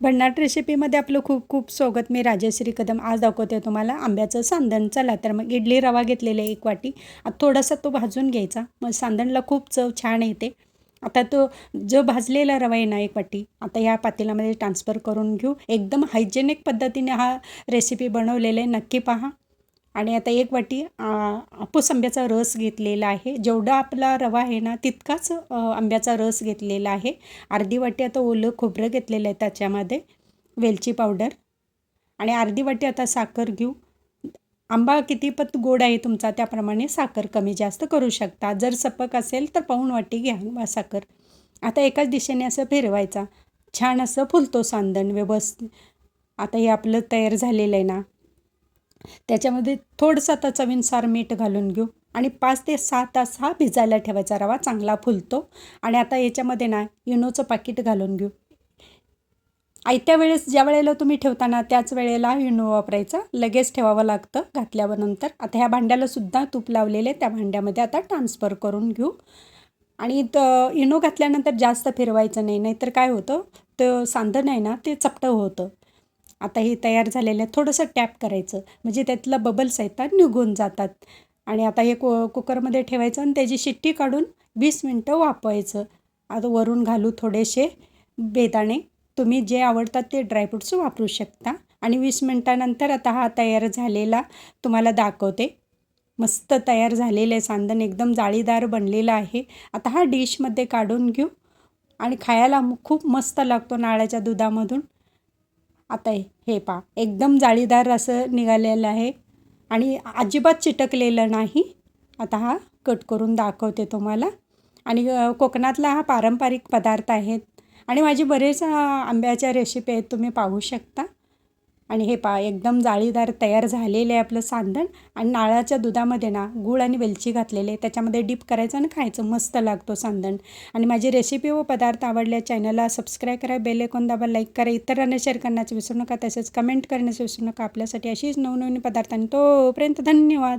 भन्नाट रेसिपीमध्ये आपलं खूप खूप स्वागत. मी राजश्री कदम. आज दाखवते तुम्हाला आंब्याचं सांदण. चला तर मग इडली रवा घेतलेला आहे एक वाटी. आता थोडासा तो भाजून घ्यायचा. मग सांदणला खूप चव छान येते. आता तो जो भाजलेला रवा आहे ना एक वाटी आता ह्या पातेल्यामध्ये ट्रान्सफर करून घेऊ. एकदम हायजेनिक पद्धतीने हा रेसिपी बनवलेला आहे. नक्की पहा. आणि आता एक वाटी आपूस आंब्याचा रस घेतलेला आहे. जेवढा आपला रवा आहे ना तितकाच आंब्याचा रस घेतलेला आहे. अर्धी वाटी आता ओलं खोबरं घेतलेलं आहे त्याच्यामध्ये वेलची पावडर. आणि अर्धी वाटी आता साखर घेऊ. आंबा किती पत गोड आहे तुमचा त्याप्रमाणे साखर कमी जास्त करू शकता. जर सपक असेल तर पाऊण वाटी घ्या साखर. आता एकाच दिशेने असं फिरवायचा. छान असं फुलतो सांदण व्यवस्थित. आता हे आपलं तयार झालेलं आहे ना त्याच्यामध्ये थोडंसं आता चवीनुसार मीठ घालून घेऊ. आणि पाच ते सहा तास हा भिजायला ठेवायचा रवा चांगला फुलतो. आणि आता याच्यामध्ये ना इनोचं पाकिट घालून घेऊ. आयत्या वेळेस ज्या वेळेला तुम्ही ठेवताना त्याच वेळेला इनो वापरायचा. लगेच ठेवावं लागतं घातल्यावर नंतर. आता ह्या भांड्याला सुद्धा तूप लावलेले त्या भांड्यामध्ये आता ट्रान्सफर करून घेऊ. आणि त इनो घातल्यानंतर जास्त फिरवायचं नाही. नाहीतर काय होतं? तर सांधं नाही ना ते चपटं होतं. आता हे तयार झालेलं आहे. थोडंसं टॅप करायचं. म्हणजे त्यातलं बबल्स येतात निघून जातात. आणि आता हे कु कुकरमध्ये ठेवायचं आणि त्याची शिट्टी काढून वीस मिनटं वापवायचं आता वरून घालू थोडेसे बेदाणे. तुम्ही जे आवडतात ते ड्रायफ्रूट्स वापरू शकता. आणि वीस मिनटानंतर आता हा तयार झालेला तुम्हाला दाखवते. मस्त तयार झालेलं आहे. सांदण एकदम जाळीदार बनलेलं आहे. आता हा डिशमध्ये काढून घेऊ. आणि खायला खूप मस्त लागतो नाळ्याच्या दुधामधून. आता हे पा. एकदम जाळीदार असं निघालेलं आहे. आणि अजिबात चिटकलेलं नाही. आता हा कट करून दाखवते तुम्हाला. आणि कोकणातला हा पारंपरिक पदार्थ आहेत. आणि माझी बरेच आंब्याच्या रेसिपी आहेत तुम्ही पाहू शकता. आणि हे पा एकदम जाळीदार तयार झालेलं आहे आपलं सांदण. आणि नाळाच्या दुधामध्ये ना गूळ आणि वेलची घातलेले त्याच्यामध्ये डीप करायचं आणि खायचं. मस्त लागतो सांदण. आणि माझी रेसिपी व पदार्थ आवडल्या चॅनलला सबस्क्राईब करा बेल ऐकून दाबा लाईक करा इतरांना शेअर करण्याचं विसरू नका तसेच कमेंट करण्याचं विसरू नका. आपल्यासाठी अशीच नवनवीन पदार्थ आणि तोपर्यंत धन्यवाद.